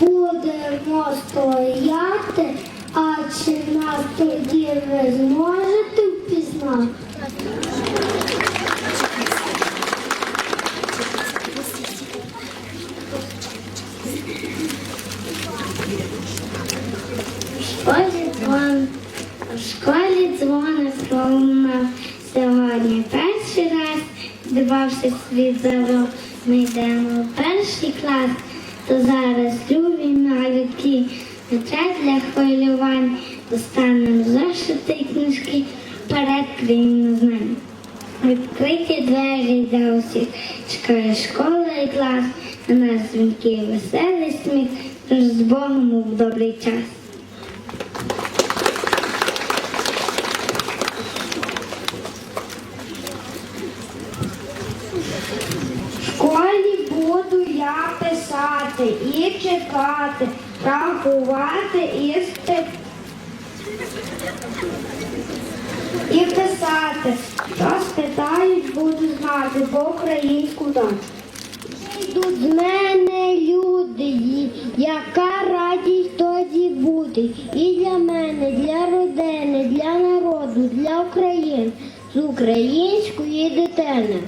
будемо стояти, а чи нас тоді ви зможете впізнати? В школі дзвон, в школі дзвони пролунав сьогодні перший раз, дивавши світ рок, ми йдемо в перший клас, то зараз любі не час для хвилювань, достанемо зошити й книжки, вперед країну знань. Відкриті двері для усіх, чекає школа і клас, на нас дзвінки веселий сміх, тож з Богом у добрий час. В школі буду я писати і чекати, рахувати і спи... і писати. Що спитають, буду знати, бо українську дам. Йдуть з мене люди, яка радість тоді буде. І для мене, для родини, для народу, для України, з української дитини.